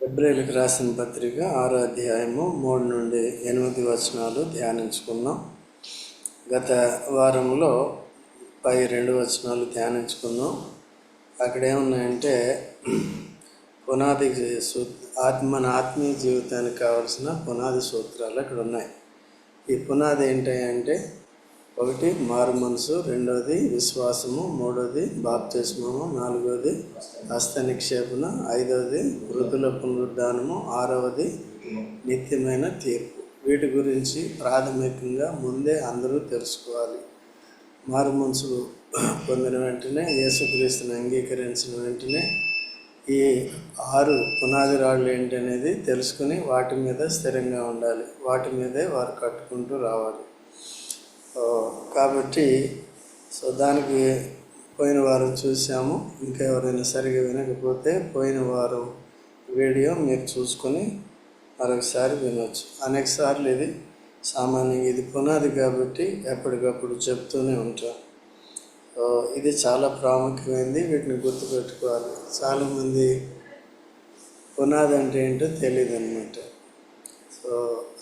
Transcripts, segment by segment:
ఫిబ్రవరికి రాసిన పత్రిక ఆరో అధ్యాయము మూడు నుండి ఎనిమిది వచనాలు ధ్యానించుకున్నాం. గత వారంలో పై రెండు వచనాలు ధ్యానించుకున్నాం. అక్కడ ఏమున్నాయంటే పునాది సూ ఆత్మ మన ఆత్మీయ జీవితానికి కావలసిన పునాది సూత్రాలు అక్కడ ఉన్నాయి ఈ పునాది ఏంటంటే ఒకటి మారు మనసు. రెండవది విశ్వాసము. మూడవది బాప్తిస్మము. నాలుగవది హస్త నిక్షేపణ. ఐదవది వృద్ధుల పునరుద్ధానము. ఆరవది నిత్యమైన తీర్పు. వీటి గురించి ప్రాథమికంగా ముందే అందరూ తెలుసుకోవాలి. మారు మనసు పొందిన వెంటనే యేసుక్రీస్తుని అంగీకరించిన వెంటనే ఈ ఆరు పునాది రాళ్ళు ఏంటనేది తెలుసుకుని వాటి మీద స్థిరంగా ఉండాలి. వాటి మీదే వారు కట్టుకుంటూ రావాలి. కాబట్టి సో దానికి పోయిన వారం చూసాము ఇంకా ఎవరైనా సరిగా వినకపోతే పోయిన వారం వీడియో మీరు చూసుకొని మరొకసారి వినొచ్చు. అనేక సార్లు ఇది సామాన్యంగా ఇది పునాది కాబట్టి ఎప్పటికప్పుడు చెప్తూనే ఉంటాం. ఇది చాలా ప్రాముఖ్యమైనది వీటిని గుర్తుపెట్టుకోవాలి. చాలామంది పునాది అంటే ఏంటో తెలియదు అనమాట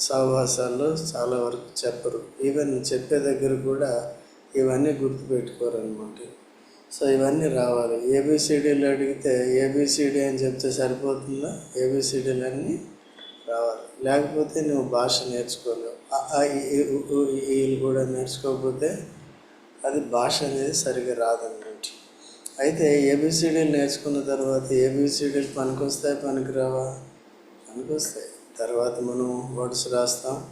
సహవాసాల్లో చాలా వరకు చెప్పరు. ఈవెన్ చెప్పే దగ్గర కూడా ఇవన్నీ గుర్తుపెట్టుకోరు అనమాట సో ఇవన్నీ రావాలి. ఏబిసిడీలు అడిగితే ఏబిసిడి అని చెప్తే సరిపోతుందా? ఏబిసిడీలు అన్నీ రావాలి. లేకపోతే నువ్వు భాష నేర్చుకోలేవు. వీళ్ళు ఈ, కూడా నేర్చుకోకపోతే అది భాష అనేది సరిగ్గా రాదన్నమాట. అయితే ఏబిసిడీలు నేర్చుకున్న తర్వాత ఏబిసిడీలు పనికొస్తాయి పనికిరావా? పనికొస్తాయి. తర్వాత మనం వర్డ్స్ రాస్తాం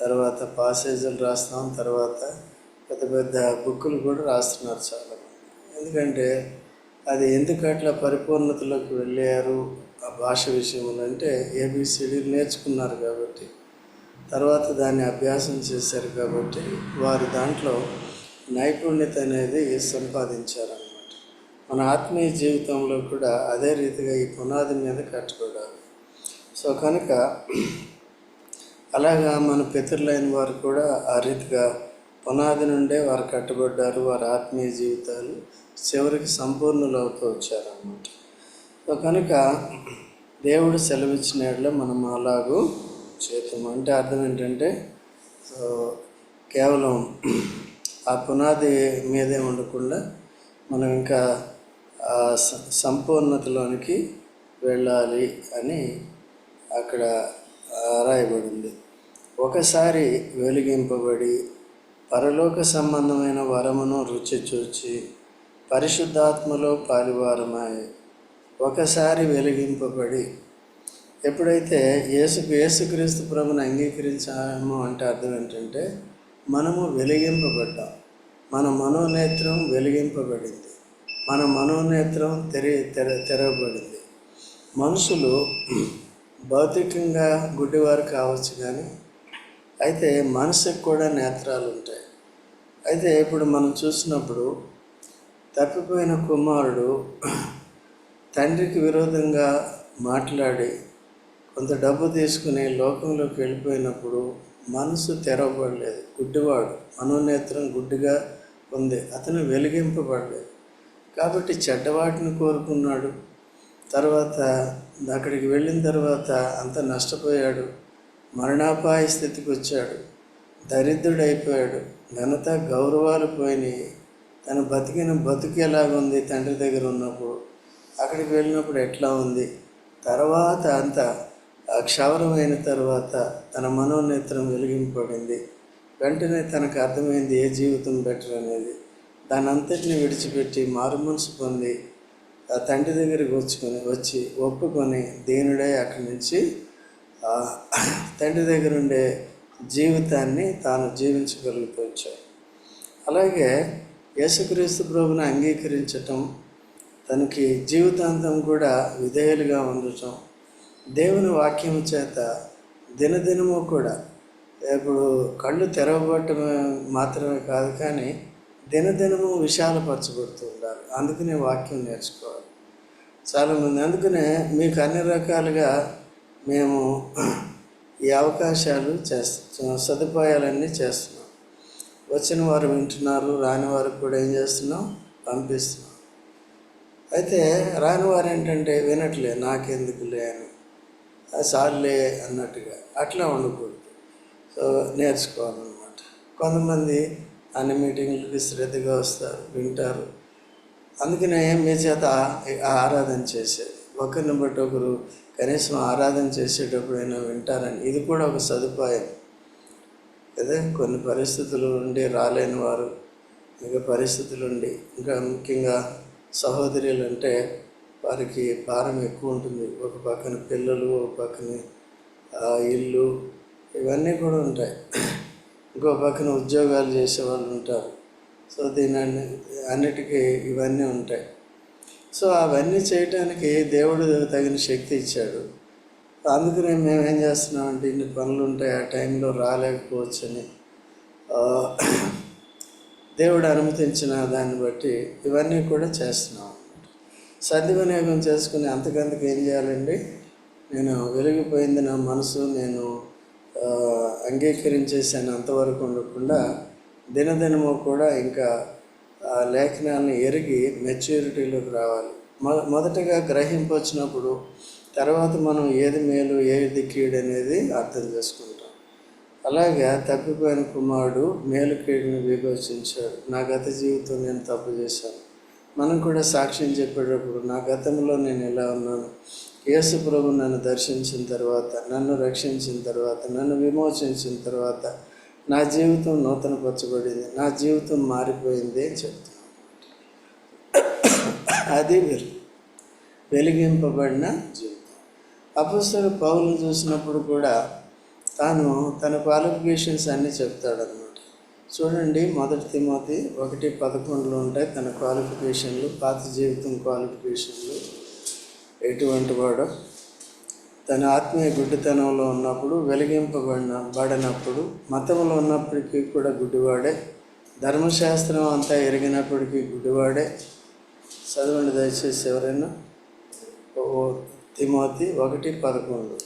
తర్వాత పాసేజీలు రాస్తాం తర్వాత పెద్ద పెద్ద బుక్కులు కూడా రాస్తున్నారు చాలా ఎందుకంటే అది ఎందుకు అట్లా పరిపూర్ణతలోకి వెళ్ళారు? ఆ భాష విషయంలో అంటే ఏబిసిడీలు నేర్చుకున్నారు కాబట్టి తర్వాత దాన్ని అభ్యాసం చేశారు కాబట్టి వారు దాంట్లో నైపుణ్యత అనేది సంపాదించారన్నమాట. మన ఆత్మీయ జీవితంలో కూడా అదే రీతిగా ఈ పునాది మీద కట్టుకోవాలి సో కనుక అలాగా మన పితరులైన వారు కూడా ఆ రీతిగా పునాది నుండే వారు కట్టబడ్డారు వారి ఆత్మీయ జీవితాలు చివరికి సంపూర్ణులవుతూ వచ్చారన్నమాట. సో కనుక దేవుడు సెలవిచ్చిన యెడల మనం అలాగూ చేద్దాం. అంటే అర్థం ఏంటంటే సో కేవలం ఆ పునాది మీదే ఉండకుండా మనం ఇంకా ఆ సంపూర్ణతలోనికి వెళ్ళాలి అని అక్కడ రాయబడింది ఒకసారి వెలిగింపబడి పరలోక సంబంధమైన వరమును రుచి చూచి పరిశుద్ధాత్మలో పాలివారమై ఒకసారి వెలిగింపబడి ఎప్పుడైతే యేసు యేసుక్రీస్తు ప్రభుని అంగీకరించాము అంటే అర్థం ఏంటంటే మనము వెలిగింపబడ్డాం. మన మనోనేత్రం వెలిగింపబడింది. మన మనోనేత్రం తెరి తెర తెరవబడింది. మనుషులు భౌతికంగా గుడ్డివారు కావచ్చు కానీ అయితే మనసుకు కూడా నేత్రాలు ఉంటాయి అయితే ఇప్పుడు మనం చూసినప్పుడు తప్పిపోయిన కుమారుడు తండ్రికి విరోధంగా మాట్లాడి కొంత డబ్బు తీసుకుని లోకంలోకి వెళ్ళిపోయినప్పుడు మనసు తెరవబడలేదు. గుడ్డివాడు మనోనేత్రం గుడ్డిగా ఉంది. అతను వెలిగింపబడలేదు. కాబట్టి చెడ్డవాటిని కోరుకున్నాడు. తర్వాత అక్కడికి వెళ్ళిన తర్వాత అంత నష్టపోయాడు. మరణాపాయ స్థితికి వచ్చాడు దరిద్రుడైపోయాడు. ఘనత గౌరవాలు పోయినాయి. తను బతికిన బతుకు ఎలాగుంది తండ్రి దగ్గర ఉన్నప్పుడు? అక్కడికి వెళ్ళినప్పుడు ఎట్లా ఉంది? తర్వాత అంత క్షవరమైన తర్వాత తన మనోనేత్రం వెలిగింపబడింది. వెంటనే తనకు అర్థమైంది ఏ జీవితం బెటర్ అనేది. దాని అంతటిని విడిచిపెట్టి మారు మనసు పొంది తండ్రి దగ్గర కూర్చుకొని వచ్చి ఒప్పుకొని దేనుడే అక్కడి నుంచి ఆ తండ్రి దగ్గర ఉండే జీవితాన్ని తాను జీవించగలుగుతూ వచ్చాడు అలాగే యేసుక్రీస్తు ప్రభుని అంగీకరించటం తనకి జీవితాంతం కూడా విధేయులుగా ఉండటం దేవుని వాక్యం చేత దినదినము కూడా ఇప్పుడు కళ్ళు తెరవబడటం మాత్రమే కాదు కానీ దినదినము విశాలపరచబడుతూ ఉండాలి. అందుకనే వాక్యం నేర్చుకోవాలి. చాలామంది అందుకనే మీకు అన్ని రకాలుగా మేము ఈ అవకాశాలు చేస్తున్నాం సదుపాయాలన్నీ చేస్తున్నాం. వచ్చిన వారు వింటున్నారు రాని వారికి కూడా ఏం చేస్తున్నాం? పంపిస్తున్నాం. అయితే రాని వారు ఏంటంటే వినట్లే నాకెందుకులే అని. సార్లే అన్నట్టుగా అట్లా ఉండకూడదు. సో నేర్చుకోవాలన్నమాట. కొంతమంది అన్ని మీటింగ్లకి శ్రద్ధగా వస్తారు వింటారు. అందుకనే మీ చేత ఆరాధన చేసేది ఒకరిని బట్టి ఒకరు కనీసం ఆరాధన చేసేటప్పుడైనా వింటారని. ఇది కూడా ఒక సదుపాయం. కదా కొన్ని పరిస్థితులు ఉండి రాలేని వారు ఇంకా పరిస్థితులు ఉండి ఇంకా ముఖ్యంగా సహోదరులు అంటే వారికి భారం ఎక్కువ ఉంటుంది. ఒక పక్కన పిల్లలు ఒక పక్కన ఇల్లు ఇవన్నీ కూడా ఉంటాయి. ఇంకో పక్కన ఉద్యోగాలు చేసే వాళ్ళు ఉంటారు. సో దీని అన్నిటికీ ఇవన్నీ ఉంటాయి. సో అవన్నీ చేయటానికి దేవుడు తగిన శక్తి ఇచ్చాడు. అందుకనే మేము ఏం చేస్తున్నామంటే ఇన్ని పనులు ఉంటాయి ఆ టైంలో రాలేకపోవచ్చని దేవుడు అనుమతించిన దాన్ని బట్టి ఇవన్నీ కూడా చేస్తున్నాం. అన్నమాట సద్వినియోగం చేసుకుని అంతకంతకు ఏం చేయాలండి? నేను వెలిగిపోయింది నా మనసు నేను అంగీకరించేసాను అంతవరకు ఉండకుండా దినదినము కూడా ఇంకా ఆ లేఖనాలను ఎరిగి మెచ్యూరిటీలోకి రావాలి. మొ మొదటగా గ్రహింపు వచ్చినప్పుడు తర్వాత మనం ఏది మేలు ఏది కీడు అనేది అర్థం చేసుకుంటాం. అలాగే తప్పిపోయిన కుమారుడు మేలు కీడుని విభజించాడు. నా గత జీవితం నేను తప్పు చేశాను. మనం కూడా సాక్ష్యం చెప్పేటప్పుడు నా గతంలో నేను ఎలా ఉన్నాను? యేసు ప్రభు నన్ను దర్శించిన తర్వాత నన్ను రక్షించిన తర్వాత నన్ను విమోచించిన తర్వాత నా జీవితం నూతనపరచబడింది నా జీవితం మారిపోయింది అని చెప్తాను అది వెలుగు వెలిగింపబడిన జీవితం. అపస్తుడు పౌలు చూసినప్పుడు కూడా తాను తన క్వాలిఫికేషన్స్ అన్నీ చెప్తాడనమాట చూడండి మొదటి తిమోతి ఒకటి పదకొండులో ఉంటాయి తన క్వాలిఫికేషన్లు పాత జీవితం క్వాలిఫికేషన్లు. ఎటువంటి వాడు తన ఆత్మీయ గుడ్డితనంలో ఉన్నప్పుడు వెలిగింపబడిన బడినప్పుడు మతంలో ఉన్నప్పటికీ కూడా గుడ్డివాడే. ధర్మశాస్త్రం అంతా ఎరిగినప్పటికీ గుడ్డివాడే. చదవండి దయచేసి ఎవరైనా? ఓ తిమోతి ఒకటి పదకొండు.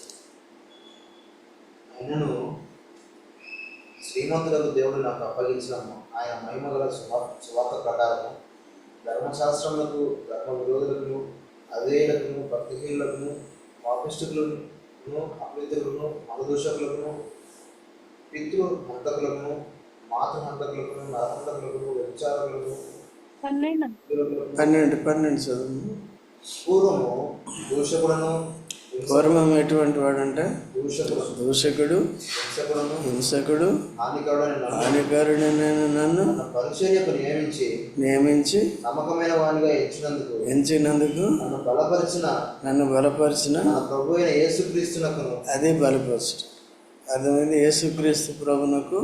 అయినను శ్రీమంతులకు దేవుడు నాకు అప్పగించిన ఆయన మహిమగల సువా- సువార్త ప్రకారము ధర్మశాస్త్రములకు ధర్మ విరోధులకు అధేయులకు భక్తిహీనులకు పాపిష్టులను అపవిత్రులను మగదూషకులను పితృ హంతకులను మాతృ హంతకులకు నరహంతకులకు వ్యభిచారులకు పన్నెండు పన్నెండు పన్నెండు చదువు. పూర్వము దూషకులను పూర్వం ఎటువంటి వాడంటే? దూషకుడు హింసకుడు హానికరుడని నన్ను నియమించి నమ్మకమైన వానిగా ఇచ్చినందుకు ఎంచినందుకు నన్ను బలపరిచిన నన్ను బలపరిచిన ప్రభు అయిన యేసుక్రీస్తునకును అదే బలపరచడం అర్థమైంది? యేసుక్రీస్తు ప్రభునకు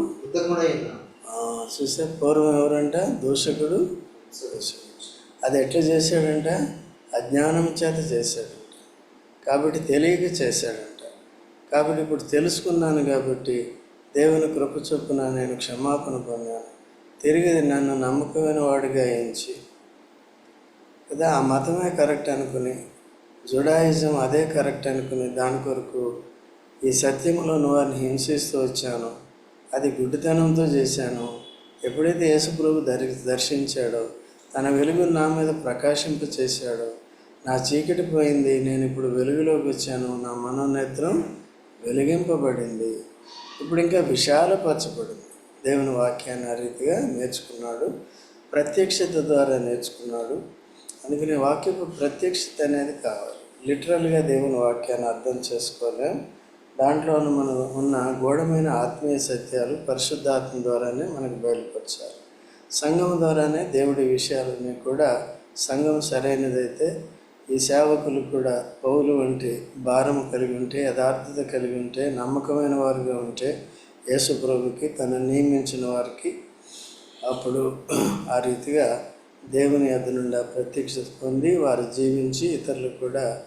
చూస్తే పూర్వం ఎవరంట? దూషకుడు అది ఎట్లా చేశాడంట? అజ్ఞానం చేత చేశాడంట కాబట్టి తెలియక చేశాడంట. కాబట్టి ఇప్పుడు తెలుసుకున్నాను కాబట్టి దేవుని కృప చొప్పున నేను క్షమాపణ పొందాను. తిరిగి నన్ను నమ్మకమైన వాడిగా ఎంచి కదా ఆ మతమే కరెక్ట్ అనుకుని జుడాయిజం అదే కరెక్ట్ అనుకుని దాని కొరకు ఈ సత్యంలో వారిని హింసిస్తూ వచ్చాను. అది గుడ్డితనంతో చేశాను. ఎప్పుడైతే యేసుప్రభు దరి దర్శించాడో తన వెలుగు నా మీద ప్రకాశింప చేశాడో నా చీకటి పోయింది నేను ఇప్పుడు వెలుగులోకి వచ్చాను. నా మనోనేత్రం వెలిగింపబడింది. ఇప్పుడు ఇంకా విశాలపరచబడింది. దేవుని వాక్యాన్ని ఆ రీతిగా నేర్చుకున్నాడు. ప్రత్యక్షత ద్వారా నేర్చుకున్నాడు. అందుకని వాక్యపు ప్రత్యక్షత అనేది కావాలి. లిటరల్గా దేవుని వాక్యాన్ని అర్థం చేసుకోలేం దాంట్లోనూ మనం ఉన్న గూఢమైన ఆత్మీయ సత్యాలు పరిశుద్ధాత్మ ద్వారానే మనకు బయలుపరచాలి. సంఘం ద్వారానే దేవుడి విషయాలన్నీ కూడా సంఘం సరైనదైతే ఈ సేవకులు కూడా పౌలు వంటి భారం కలిగి ఉంటే యథార్థత కలిగి ఉంటే నమ్మకమైన వారుగా ఉంటే యేసు ప్రభుకి తను నియమించిన వారికి అప్పుడు ఆ రీతిగా దేవుని యొద్ద నుండి ప్రత్యక్షత పొంది వారు జీవించి ఇతరులకు కూడా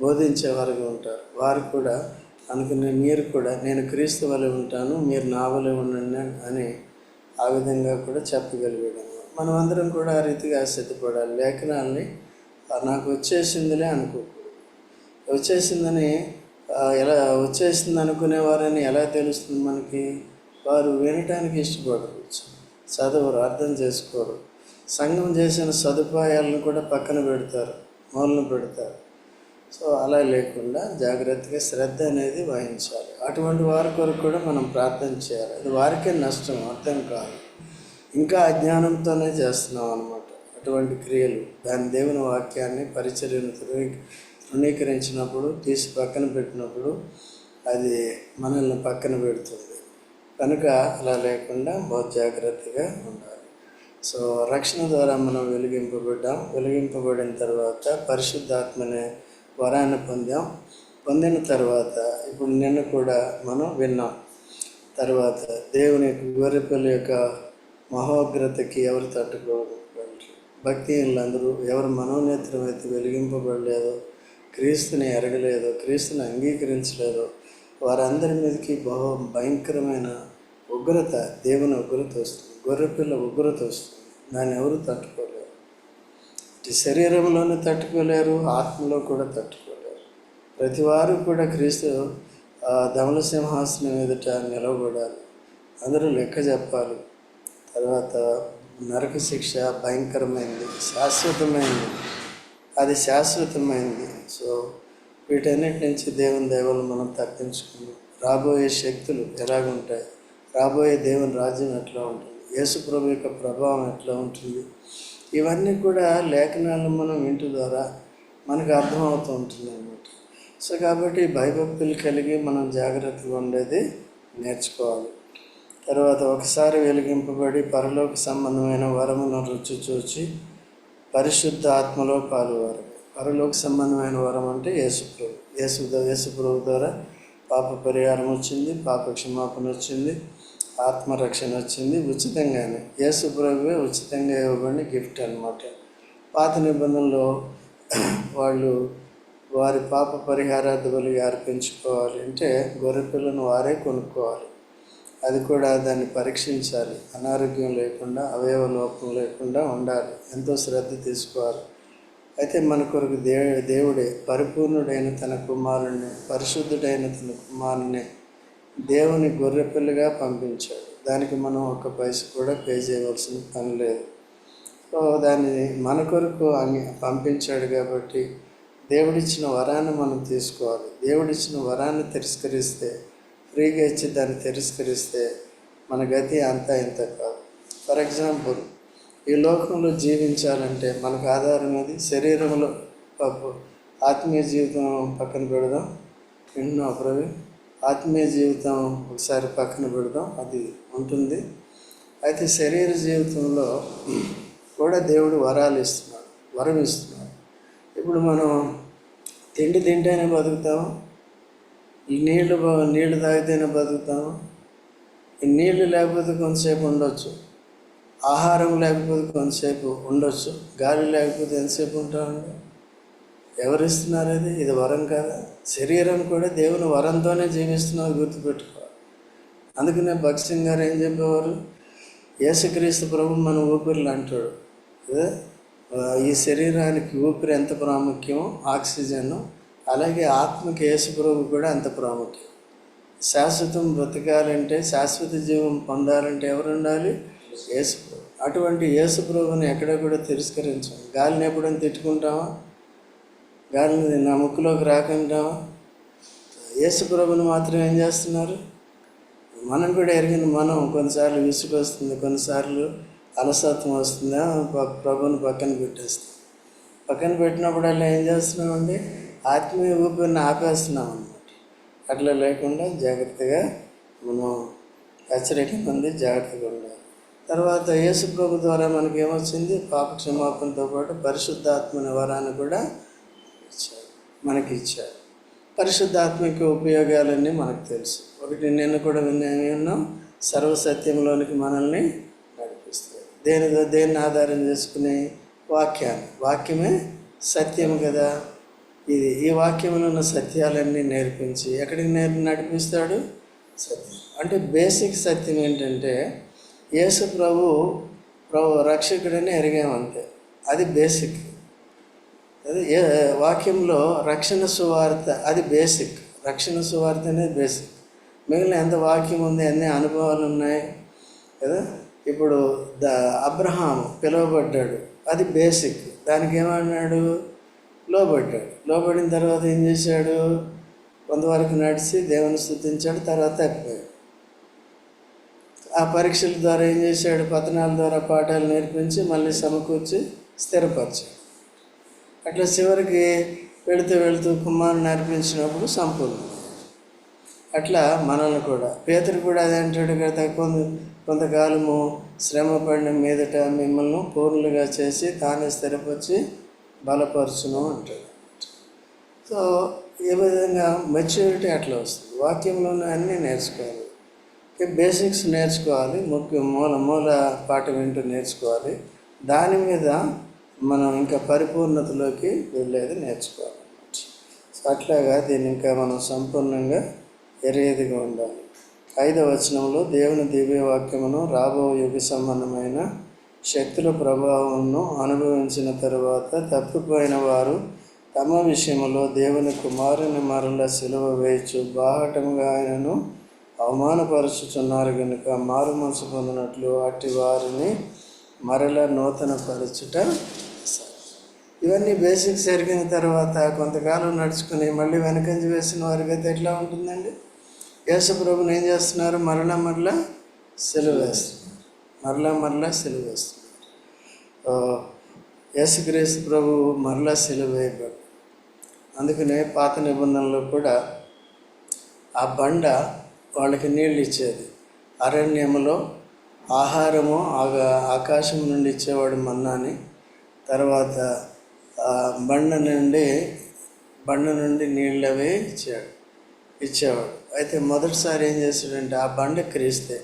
బోధించేవారుగా ఉంటారు. వారు కూడా అనుకునే మీరు కూడా నేను క్రీస్తు వలె ఉంటాను మీరు నా వలె ఉండండి అని ఆ విధంగా కూడా చెప్పగలిగాడు. మనమందరం కూడా ఆ రీతిగా సిద్ధపడాలి. లేఖనాల్ని నాకు వచ్చేసిందిలే అనుకో. వచ్చేసిందని ఎలా వచ్చేసింది అనుకునేవారని ఎలా తెలుస్తుంది మనకి? వారు వినటానికి ఇష్టపడరు. చదవరు అర్థం చేసుకోరు. సంఘం చేసిన సదుపాయాలను కూడా పక్కన పెడతారు మూలన పెడతారు. సో అలా లేకుండా జాగ్రత్తగా శ్రద్ధ అనేది వహించాలి. అటువంటి వారి కొరకు కూడా మనం ప్రార్థన చేయాలి. అది వారికే నష్టం అర్థం కాదు. ఇంకా అజ్ఞానంతోనే చేస్తున్నాం అనమాట అటువంటి క్రియలు దాని దేవుని వాక్యాన్ని పరిచర్యను తృణీ తృణీకరించినప్పుడు తీసి పక్కన పెట్టినప్పుడు అది మనల్ని పక్కన పెడుతుంది. కనుక అలా లేకుండా బహు జాగ్రత్తగా ఉండాలి. సో రక్షణ ద్వారా మనం వెలిగింపబడ్డాం. వెలిగింపబడిన తర్వాత పరిశుద్ధాత్మనే వరాన్ని పొందాం. పొందిన తర్వాత ఇప్పుడు నిన్న కూడా మనం విన్నాం. తర్వాత దేవుని యొక్క గొర్రెపిల్ల యొక్క మహోగ్రతకి ఎవరు తట్టుకోరు? భక్తిహీనులందరూ ఎవరు మనోనేత్రం అయితే వెలిగింపబడలేదో క్రీస్తుని ఎరగలేదో క్రీస్తుని అంగీకరించలేదో వారందరి మీదకి బహు భయంకరమైన ఉగ్రత దేవుని ఉగ్రత వస్తుంది. గొర్రెపిల్ల ఉగ్రత వస్తుంది. దాన్ని ఎవరు తట్టుకోలేరు? శరీరంలోనే తట్టుకోలేరు ఆత్మలో కూడా తట్టుకోలేరు. ప్రతి వారు కూడా క్రీస్తు ధమల సింహాసనం ఎదుట నిలబడాలి అందరూ లెక్క చెప్పాలి. తర్వాత నరక శిక్ష భయంకరమైనది శాశ్వతమైనది అది శాశ్వతమైనది సో వీటన్నిటి నుంచి దేవుని దేవులు మనం తప్పించుకున్నాం రాబోయే శక్తులు ఎలాగుంటాయి? రాబోయే దేవుని రాజ్యం ఎట్లా ఉంటుంది? యేసుప్రభు యొక్క ప్రభావం ఎట్లా ఉంటుంది? ఇవన్నీ కూడా లేఖనాలను మనం ఇంటి ద్వారా మనకు అర్థమవుతూ ఉంటుంది అన్నమాట సో కాబట్టి భయభక్తులు కలిగి మనం జాగ్రత్తగా ఉండేది నేర్చుకోవాలి. తర్వాత ఒకసారి వెలిగింపబడి పరలోక సంబంధమైన వరమును రుచి చూచి పరిశుద్ధ ఆత్మలో పాలువారు. పరలోక సంబంధమైన వరం అంటే యేసుప్రభు యేసు యేసుప్రభు ద్వారా పాప పరిహారం వచ్చింది పాప క్షమాపణ వచ్చింది ఆత్మరక్షణ వచ్చింది ఉచితంగానే. యేసుప్రభువే ఉచితంగా ఇవ్వబడిన గిఫ్ట్ అనమాట పాత నిబంధనలో వాళ్ళు వారి పాప పరిహారార్థ బలిగా అర్పించుకోవాలి అంటే గొర్రెపిల్లను వారే కొనుక్కోవాలి. అది కూడా దాన్ని పరీక్షించాలి. అనారోగ్యం లేకుండా అవయవ లోపం లేకుండా ఉండాలి. ఎంతో శ్రద్ధ తీసుకోవాలి. అయితే మన కొరకు దే దేవుడే పరిపూర్ణుడైన తన కుమారుణ్ణి పరిశుద్ధుడైన తన కుమారుని దేవుని గొర్రెపిల్లగా పంపించాడు. దానికి మనం ఒక్క పైస కూడా పే చేయవలసిన పని లేదు. సో దాన్ని మన కొరకు అని పంపించాడు కాబట్టి దేవుడిచ్చిన వరాన్ని మనం తీసుకోవాలి. దేవుడిచ్చిన వరాన్ని తిరస్కరిస్తే ఫ్రీగా ఇచ్చి దాన్ని తిరస్కరిస్తే మన గతి అంతా ఇంత కాదు. ఫర్ ఎగ్జాంపుల్ ఈ లోకంలో జీవించాలంటే మనకు ఆధారం అది శరీరంలో పాప- ఆత్మీయ జీవితం పక్కన పెడదాం. ఎన్నో ప్రవి ఆత్మీయ జీవితం ఒకసారి పక్కన పెడదాం. అది ఉంటుంది. అయితే శరీర జీవితంలో కూడా దేవుడు వరాలు ఇస్తున్నాడు వరం ఇస్తున్నాడు. ఇప్పుడు మనం తిండి తింటేనే బతుకుతాము ఈ నీళ్ళు నీళ్ళు నీళ్ళు తాగితేనే బతుకుతాము ఈ నీళ్ళు లేకపోతే కొంతసేపు ఉండొచ్చు. ఆహారం లేకపోతే కొంతసేపు ఉండొచ్చు. గాలి లేకపోతే ఎంతసేపు ఉంటామండి ఎవరు ఇస్తున్నారు అది? ఇది వరం కదా. శరీరం కూడా దేవుని వరంతోనే జీవిస్తున్నారు గుర్తుపెట్టుకోవాలి. అందుకనే భగత్ సింగ్ గారు ఏం చెప్పేవారు? యేసుక్రీస్తు ప్రభు మన ఊపిరిలు అంటాడు. ఈ శరీరానికి ఊపిరి ఎంత ప్రాముఖ్యమో? ఆక్సిజన్. అలాగే ఆత్మకి యేసుప్రభు కూడా అంత ప్రాముఖ్యం. శాశ్వతం బ్రతకాలంటే శాశ్వత జీవం పొందాలంటే ఎవరు ఉండాలి యేసుప్రభు అటువంటి యేసుప్రభుని ఎక్కడ కూడా తిరస్కరించాం. గాలిని ఎప్పుడైనా తిట్టుకుంటామా? గాలిని నా ముక్కులోకి రాకుంటామా? యేసుప్రభుని మాత్రం ఏం చేస్తున్నారు? మనం కూడా ఎరిగిన మనం కొన్నిసార్లు విసుగు వస్తుంది కొన్నిసార్లు అలసత్వం వస్తుందా ప- ప్రభుని పక్కన పెట్టేస్తాం పక్కన పెట్టినప్పుడల్లా ఏం చేస్తున్నామండి? ఆత్మీయ ఊపిరిని ఆపేస్తున్నాం అన్నమాట. అట్లా లేకుండా జాగ్రత్తగా మనం హెచ్చరిక మంది జాగ్రత్తగా ఉండాలి. తర్వాత యేసు ప్రభు ద్వారా మనకి ఏమొచ్చింది పాప క్షమాపణతో పాటు పరిశుద్ధాత్మ నివారాన్ని కూడా ఇచ్చాడు. మనకి ఇచ్చాడు పరిశుద్ధాత్మక ఉపయోగాలన్నీ మనకు తెలుసు. ఒకటి నిన్న కూడా విన్నా ఉన్నాం. సర్వసత్యంలోనికి మనల్ని నడిపిస్తుంది దేని దేన్ని ఆధారం చేసుకుని వాక్యాన్ని. వాక్యమే సత్యం కదా. ఇది ఈ వాక్యంలో ఉన్న సత్యాలన్నీ నేర్పించి ఎక్కడికి నేర్ నడిపిస్తాడు? సత్యం. అంటే బేసిక్ సత్యం ఏంటంటే యేసు ప్రభు ప్రభు రక్షకుడని ఎరిగామంతే. అది బేసిక్. అది ఏ వాక్యంలో రక్షణ సువార్త అది బేసిక్. రక్షణ సువార్త అనేది బేసిక్. మిగిలిన ఎంత వాక్యం ఉంది ఎన్ని అనుభవాలు ఉన్నాయి కదా? ఇప్పుడు ద అబ్రహాం పిలువబడ్డాడు. అది బేసిక్. దానికి ఏమన్నాడు? లోబడ్డాడు లోబడిన తర్వాత ఏం చేశాడు? కొంతవరకు నడిచి దేవుని స్థుతించాడు తర్వాత తప్పిపోయాడు. ఆ పరీక్షల ద్వారా ఏం చేశాడు? పతనాల ద్వారా పాఠాలు నేర్పించి మళ్ళీ సమకూర్చి స్థిరపరిచాడు. అట్లా చివరికి వెళుతూ వెళుతూ కుమారుని నేర్పించినప్పుడు సంపూర్ణం అట్లా మనల్ని కూడా. పేతురు కూడా అదే అంటాడు కదా కొంత కొంతకాలము శ్రమ పడిన మీదట మిమ్మల్ని పూర్ణులుగా చేసి తానే స్థిరపరిచి బలపరచును అంటాడు. సో ఏ విధంగా మెచ్యూరిటీ అట్లా వస్తుంది? వాక్యంలోనే అన్నీ నేర్చుకోవాలి. బేసిక్స్ నేర్చుకోవాలి. ముఖ్య మూల మూల పాఠం వింటూ నేర్చుకోవాలి. దాని మీద మనం ఇంకా పరిపూర్ణతలోకి వెళ్ళేది నేర్చుకోవాలి. సో అట్లాగా దీన్ని ఇంకా మనం సంపూర్ణంగా ఎరేదిగా ఉండాలి. ఐదవ వచనంలో దేవుని దివ్య వాక్యమును రాబో యుగ సంబంధమైన శక్తుల ప్రభావంను అనుభవించిన తరువాత తప్పిపోయిన వారు తమ విషయంలో దేవుని కుమారుని మరల సిలువ వేయచ్చు బాహటంగా ఆయనను అవమానపరుచుచున్నారు కనుక మారు మనసు పొందినట్లు అట్టి వారిని మరల నూతన పరచుట ఇవన్నీ బేసిక్స్ ఎరిగిన తర్వాత కొంతకాలం నడుచుకుని మళ్ళీ వెనకంజ వేసిన వారికి అయితే ఎట్లా ఉంటుందండి? యేసుప్రభుని ఏం చేస్తున్నారు? మరలా మరలా సెలవు వేస్తున్నారు. మరలా మరలా సెలవు వేస్తున్నారు. ఆ, యేసుక్రీస్తు ప్రభు మరలా సెలవు వేయబడు అందుకనే పాత నిబంధనలో కూడా ఆ బండ వాళ్ళకి నీళ్ళు ఇచ్చేది. అరణ్యములో ఆహారము ఆగా ఆకాశం నుండి ఇచ్చేవాడు మన్నాని. తర్వాత ఆ బండ నుండి బండ నుండి నీళ్ళు అవే ఇచ్చాడు ఇచ్చేవాడు. అయితే మొదటిసారి ఏం చేశాడంటే ఆ బండ క్రీస్తే.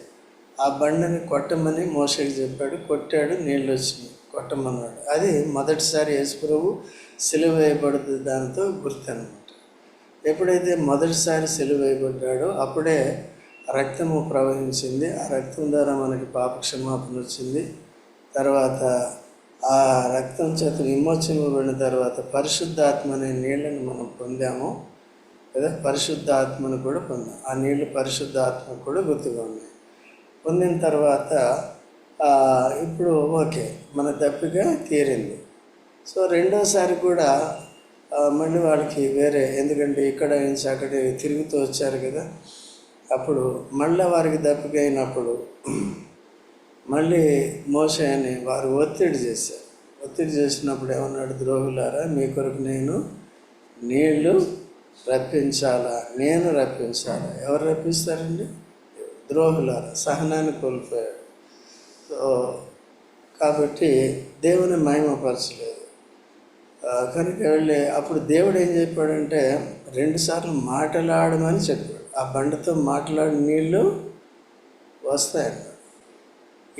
ఆ బండని కొట్టమని మోసకి చెప్పాడు. కొట్టాడు నీళ్ళు వచ్చినాయి. కొట్టమన్నాడు. అది మొదటిసారి యేసుప్రభు సిలువ వేయబడుతుంది దానితో గుర్తు అనమాట ఎప్పుడైతే మొదటిసారి సిలువ వేయబడ్డాడో అప్పుడే రక్తము ప్రవహించింది. ఆ రక్తం ద్వారా మనకి పాపక్షమాపణ వచ్చింది. తర్వాత ఆ రక్తం చేత విమోచింపబడిన తర్వాత పరిశుద్ధాత్మ అనే నీళ్ళని మనం పొందాము. లేదా పరిశుద్ధాత్మను కూడా పొందాం. ఆ నీళ్ళు పరిశుద్ధాత్మ కూడా గుర్తుగా ఉన్నాయి. పొందిన తర్వాత ఇప్పుడు ఓకే మన తప్పిక తీరింది. సో రెండోసారి కూడా మళ్ళీ వాళ్ళకి వేరే ఎందుకంటే ఇక్కడ నుంచి అక్కడ తిరుగుతూ వచ్చారు కదా అప్పుడు మళ్ళీ వారికి దప్పిక అయినప్పుడు మళ్ళీ మోస అని వారు ఒత్తిడి చేశారు. ఒత్తిడి చేసినప్పుడు ఏమన్నాడు ద్రోహులారా మీ కొరకు నేను నీళ్ళు రప్పించాలా? నేను రప్పించాలా? ఎవరు రప్పిస్తారండి? ద్రోహులారా సహనాన్ని కోల్పోయాడు. సో కాబట్టి దేవుని మహిమపరచలేదు. కనుక వెళ్ళి అప్పుడు దేవుడు ఏం చెప్పాడంటే రెండుసార్లు మాట్లాడమని చెప్పాడు. ఆ బండతో మాట్లాడిన నీళ్ళు వస్తాయన్నాడు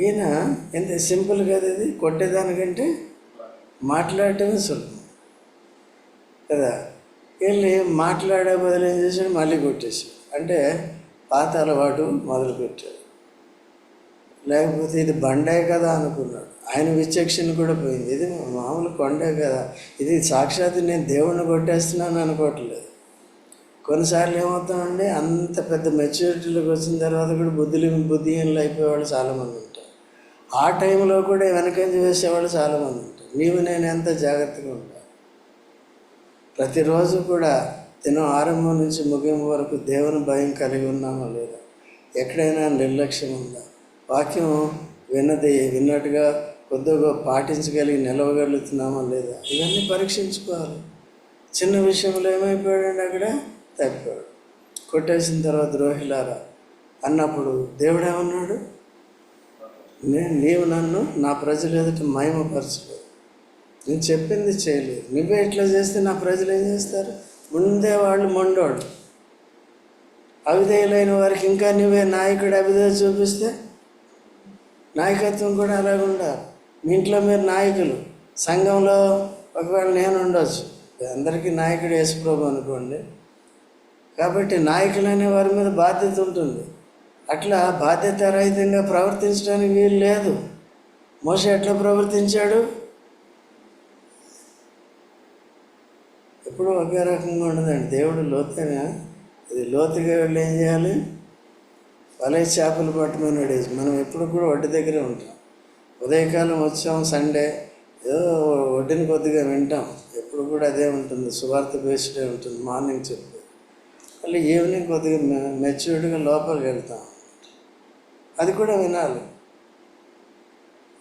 ఈయన ఎంత సింపుల్ కదా ఇది కొట్టేదానికంటే మాట్లాడటమే సులభం. కదా? వెళ్ళి మాట్లాడే బదులు ఏం చేశాడు? మళ్ళీ కొట్టేసి అంటే పాత అలవాటు మొదలుపెట్టాడు. లేకపోతే ఇది బండే కదా అనుకున్నాడు. ఆయన విచక్షణ కూడా పోయింది. ఇది మామూలు కొండే కదా. ఇది సాక్షాత్ నేను దేవుణ్ణి కొట్టేస్తున్నాను అనుకోవట్లేదు. కొన్నిసార్లు ఏమవుతామండి అంత పెద్ద మెచ్యూరిటీలోకి వచ్చిన తర్వాత కూడా బుద్ధులు బుద్ధిహీనులు అయిపోయేవాళ్ళు చాలామంది ఉంటారు. ఆ టైంలో కూడా వెనకంజ వేసేవాళ్ళు చాలామంది ఉంటారు. నీవు నేను ఎంత జాగ్రత్తగా ఉంటాను ప్రతిరోజు కూడా దినం ఆరంభం నుంచి ముగింపు వరకు దేవుని భయం కలిగి ఉన్నామా లేదా? ఎక్కడైనా నిర్లక్ష్యం ఉందా? వాక్యం విన్నది విన్నట్టుగా కొద్దిగా పాటించగలిగి నిలవగలుగుతున్నామా లేదా? ఇవన్నీ పరీక్షించుకోవాలి. చిన్న విషయంలో ఏమైపోయాడండి అక్కడ? తప్పాడు. కొట్టేసిన తర్వాత ద్రోహిలారా అన్నప్పుడు దేవుడు ఏమన్నాడు నేను నీవు నన్ను నా ప్రజలు ఎదుట మహిమపరచలేదు. నేను చెప్పింది చేయలేదు. నువ్వే ఇట్లా చేస్తే నా ప్రజలు ఏం చేస్తారు? ముందే వాళ్ళు మొండోళ్ళు. అవిధేయులైన వారికి ఇంకా నువ్వే నాయకుడు అవిధేయ చూపిస్తే నాయకత్వం కూడా అలాగే ఉండాలి. మీ ఇంట్లో మీరు నాయకులు. సంఘంలో ఒకవేళ నేను ఉండొచ్చు. అందరికీ నాయకుడు యేసుప్రభు అనుకోండి. కాబట్టి నాయకులు అనే వారి మీద బాధ్యత ఉంటుంది. అట్లా బాధ్యత రహితంగా ప్రవర్తించడానికి వీలు లేదు. మోస ఎట్లా ప్రవర్తించాడు? ఎప్పుడు ఒకే రకంగా ఉండదండి. దేవుడు లోతైన ఇది లోతుగా వెళ్ళి ఏం చేయాలి? వలయ చేపలు పట్టమన్నాడు మనం ఎప్పుడు కూడా ఒడ్డు దగ్గరే ఉంటాం. ఉదయకాలం వచ్చాం సండే ఏదో ఒడ్డుని కొద్దిగా వింటాం. ఎప్పుడు కూడా అదే ఉంటుంది. సువార్త బేస్డే ఉంటుంది మార్నింగ్ చెప్పు మళ్ళీ ఈవినింగ్ కొద్దిగా మెచ్యూర్డ్గా లోపలికి వెళ్తాం. అది కూడా వినాలి.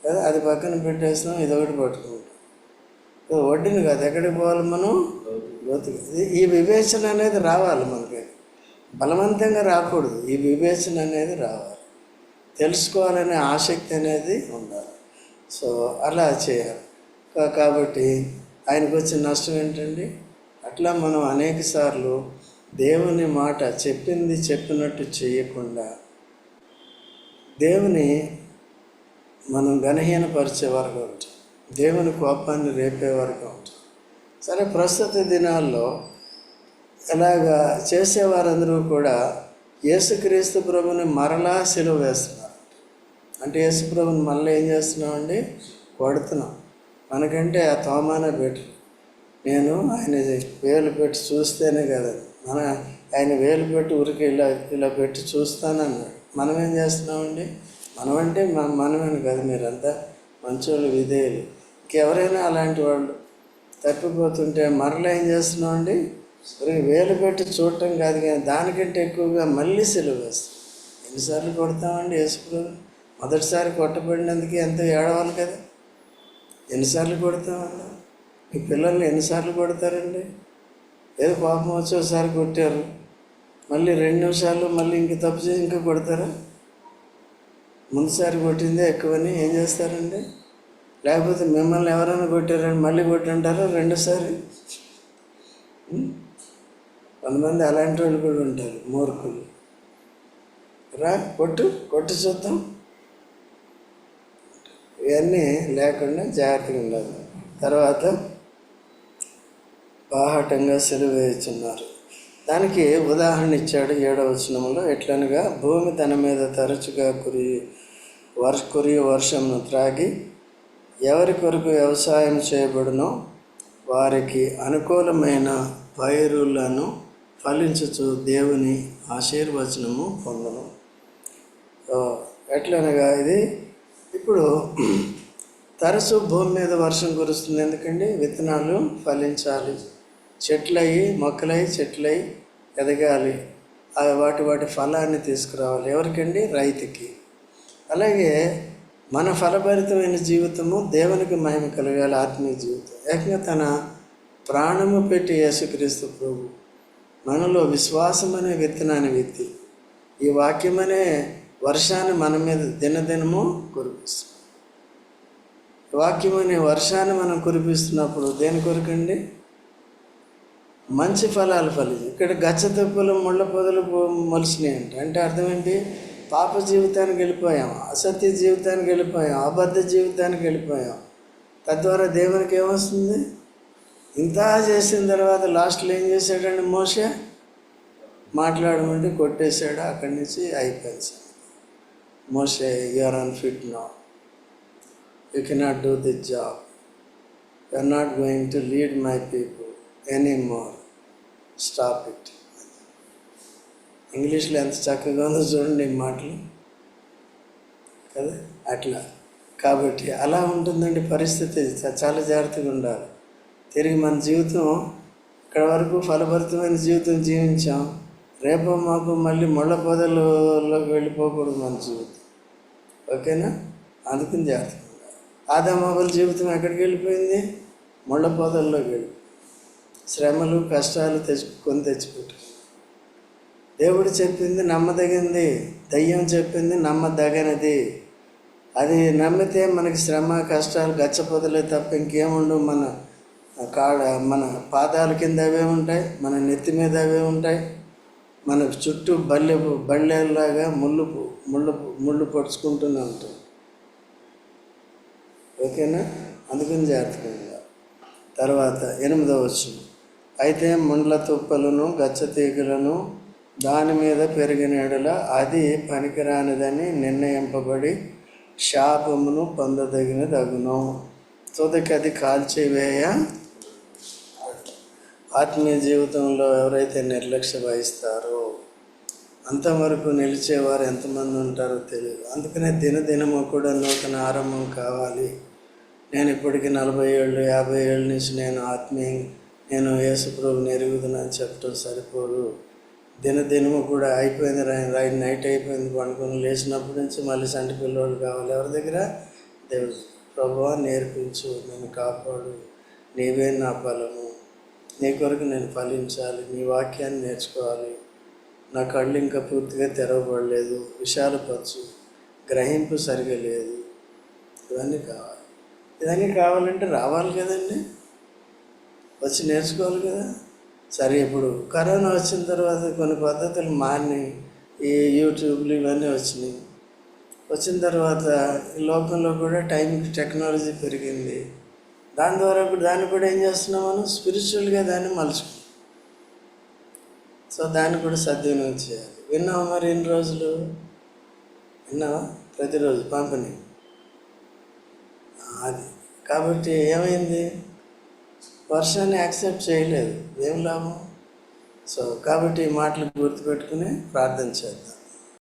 అది పక్కన పెట్టేస్తాం ఇది ఒకటి పట్టుకుంటాం. ఇది వడ్డీని కాదు ఎక్కడికి పోవాలి మనం? లోతుకి. ఈ వివేచన అనేది రావాలి మనకి. బలవంతంగా రాకూడదు. ఈ వివేచన అనేది రావాలి. తెలుసుకోవాలనే ఆసక్తి అనేది ఉండాలి. సో అలా చేయాలి. కాబట్టి ఆయనకు వచ్చిన నష్టం ఏంటండి? అట్లా మనం అనేక సార్లు దేవుని మాట చెప్పింది చెప్పినట్టు చేయకుండా దేవుని మనం గణహీనపరిచే వరకు ఉంటాం. దేవుని కోపాన్ని రేపే వరకు సరే ప్రస్తుత దినాల్లో ఇలాగా చేసేవారందరూ కూడా యేసుక్రీస్తు ప్రభుని మరలా సెలవు వేస్తున్నారు. అంటే యేసు ప్రభుని మళ్ళీ ఏం చేస్తున్నామండి? కొడుతున్నాం. మనకంటే ఆ తోమానే బెటర్. నేను ఆయన వేలు పెట్టి చూస్తేనే కదా. మన ఆయన వేలు పెట్టి ఊరికి ఇలా ఇలా పెట్టి చూస్తానన్నాడు. మనం ఏం చేస్తున్నామండి? మనమంటే మన మనమని కదా మీరంతా? మంచోళ్ళు విధేయులు. ఇంకెవరైనా అలాంటి వాళ్ళు తప్పిపోతుంటే మరలా ఏం చేస్తున్నామండి? అండి వేలు పెట్టి చూడటం కాదు కానీ దానికంటే ఎక్కువగా మళ్ళీ సెలవు వేస్తాం. ఎన్నిసార్లు కొడతామండి యేసుప్రభు? మొదటిసారి కొట్టబడినందుకే ఎంతో ఏడవాలి కదా. ఎన్నిసార్లు కొడతామన్నా మీ పిల్లల్ని ఎన్నిసార్లు కొడతారండి? ఏదో కోపం వచ్చేసారి ఒకసారి కొట్టారు. మళ్ళీ రెండు నిమిషాలు మళ్ళీ ఇంక తప్పు చేసి ఇంకా కొడతారా? ముందుసారి కొట్టిందే ఎక్కువని ఏం చేస్తారండి? లేకపోతే మిమ్మల్ని ఎవరైనా కొట్టారని మళ్ళీ కొట్టుంటారా? రెండోసారి? కొంతమంది అలాంటి వాళ్ళు కూడా ఉంటారు మూర్ఖులు. రా కొట్టు కొట్టు చూద్దాం. ఇవన్నీ లేకుండా జాగ్రత్తగా ఉండాలి. తర్వాత బాహాటంగా సెలవు దానికి ఉదాహరణ ఇచ్చాడు ఏడవ వచనంలో. ఎట్లనగా భూమి తన మీద తరచుగా కురి వర్ష కురి వర్షంను త్రాగి ఎవరి కొరకు వ్యవసాయం చేయబడునో వారికి అనుకూలమైన పైరులను ఫలించుచు దేవుని ఆశీర్వచనము పొందను. ఎట్లనగా ఇది? ఇప్పుడు తరచు భూమి మీద వర్షం కురుస్తుంది ఎందుకండి? విత్తనాలు ఫలించాలి. చెట్లయి మొక్కలై చెట్లయి ఎదగాలి. అవి వాటి వాటి ఫలాన్ని తీసుకురావాలి. ఎవరికండి? రైతుకి. అలాగే మన ఫలభరితమైన జీవితము దేవునికి మహిమ కలగాలి ఆత్మీయ జీవితం. ఏకంగా తన ప్రాణము పెట్టి యేసుక్రీస్తు ప్రభు మనలో విశ్వాసం అనే విత్తనాన్ని విత్తి ఈ వాక్యం అనే వర్షాన్ని మన మీద దినదినము కురిపిస్తుంది. వాక్యం అనే వర్షాన్ని మనం కురిపిస్తున్నప్పుడు దేని కొరకండి? మంచి ఫలాలు ఫలించి. ఇక్కడ గచ్చ గచ్చతప్పులు ముళ్ళ పొదలు మొలిచినాయి అంటే అంటే అర్థం ఏంటి? పాప జీవితానికి వెళ్ళిపోయాం అసత్య జీవితానికి వెళ్ళిపోయాం అబద్ధ జీవితానికి వెళ్ళిపోయాం. తద్వారా దేవునికి ఏమొస్తుంది? ఇంత చేసిన తర్వాత లాస్ట్లో ఏం చేశాడండి మోసే మాట్లాడమంటే కొట్టేశాడు అక్కడి నుంచి అయిపోయింది sir. Moses you're unfit no you cannot do the job you are not going to lead my people any more stop it ఇంగ్లీష్లో ఎంత చక్కగా ఉందో చూడండి ఈ మాటలు. కదా? అట్లా. కాబట్టి అలా ఉంటుందండి పరిస్థితి. చాలా జాగ్రత్తగా ఉండాలి. తిరిగి మన జీవితం ఇక్కడ వరకు ఫలభరితమైన జీవితం జీవించాం. రేపు మాకు మళ్ళీ ముళ్ళ పొదల్లోకి వెళ్ళిపోకూడదు మన జీవితం. ఓకేనా? అందుకని జాగ్రత్త ఉండాలి. ఆదామాబుల జీవితం ఎక్కడికి వెళ్ళిపోయింది? ముళ్ళ పొదల్లోకి వెళ్ళి శ్రమలు కష్టాలు తెచ్చుకొని తెచ్చిపెట్టు దేవుడు చెప్పింది నమ్మదగింది దయ్యం చెప్పింది నమ్మదగినది. అది నమ్మితే మనకి శ్రమ కష్టాలు గచ్చపొదలే తప్ప ఇంకేముండవు మన కాడ మన పాదాల కింద అవే ఉంటాయి మన నెత్తి మీద అవే ఉంటాయి. మన చుట్టూ బల్లె బళ్ళేలాగా ముళ్ళు ముళ్ళు ముళ్ళు పొడుచుకుంటూనే ఉంటాయి ఓకేనా? అందుకని జాగ్రత్తగా తర్వాత ఎనిమిదవ వచ్చి అయితే ముండ్ల తుప్పలను గచ్చ తీగలను దాని మీద పెరిగిన ఎడల అది పనికిరానిదని నిర్ణయింపబడి శాపమును పొందదగినదగును. తుదకి అది కాల్చివేయ ఆత్మీయ జీవితంలో ఎవరైతే నిర్లక్ష్య వహిస్తారో అంతవరకు నిలిచేవారు ఎంతమంది ఉంటారో తెలియదు అందుకనే దినదినము కూడా నూతన ఆరంభం కావాలి. నేను ఇప్పటికీ నలభై ఏళ్ళు యాభై ఏళ్ళ నుంచి నేను ఆత్మీయ నేను యేసుప్రభుని ఎరుగుతున్నాను చెప్పడం సరిపోదు. దినదినము కూడా అయిపోయింది. రాయి రా నైట్ అయిపోయింది. పండుకొని లేచినప్పటి నుంచి మళ్ళీ సంటి పిల్లోడు కావాలి. ఎవరి దగ్గర? దేవుడు. ప్రభువా నేర్పించు. నన్ను కాపాడు. నీవే నా ఫలము నీ కొరకు నేను ఫలించాలి. నీ వాక్యాన్ని నేర్చుకోవాలి. నా కళ్ళు ఇంకా పూర్తిగా తెరవబడలేదు. విశాలపరచు. గ్రహింపు సరిగా లేదు. ఇవన్నీ కావాలి. ఇవన్నీ కావాలంటే రావాలి కదండి. వచ్చి నేర్చుకోవాలి కదా. సరే ఇప్పుడు కరోనా వచ్చిన తర్వాత కొన్ని పద్ధతులు మారినాయి. ఈ యూట్యూబ్లు ఇవన్నీ వచ్చినాయి. వచ్చిన తర్వాత ఈ లోకంలో కూడా టైం టెక్నాలజీ పెరిగింది. దాని ద్వారా ఇప్పుడు దాన్ని కూడా ఏం చేస్తున్నాం మనం? స్పిరిచువల్గా దాన్ని మలుచు సో దాన్ని కూడా సద్వినియోగం చేయాలి. విన్నావా మరి ఎన్ని రోజులు? విన్నావా? ప్రతిరోజు పంపిణీ. అది. కాబట్టి ఏమైంది? వర్షాన్ని యాక్సెప్ట్ చేయలేదు. ఏం లాభం? సో కాబట్టి ఈ మాటలు గుర్తుపెట్టుకుని ప్రార్థన చేద్దాం.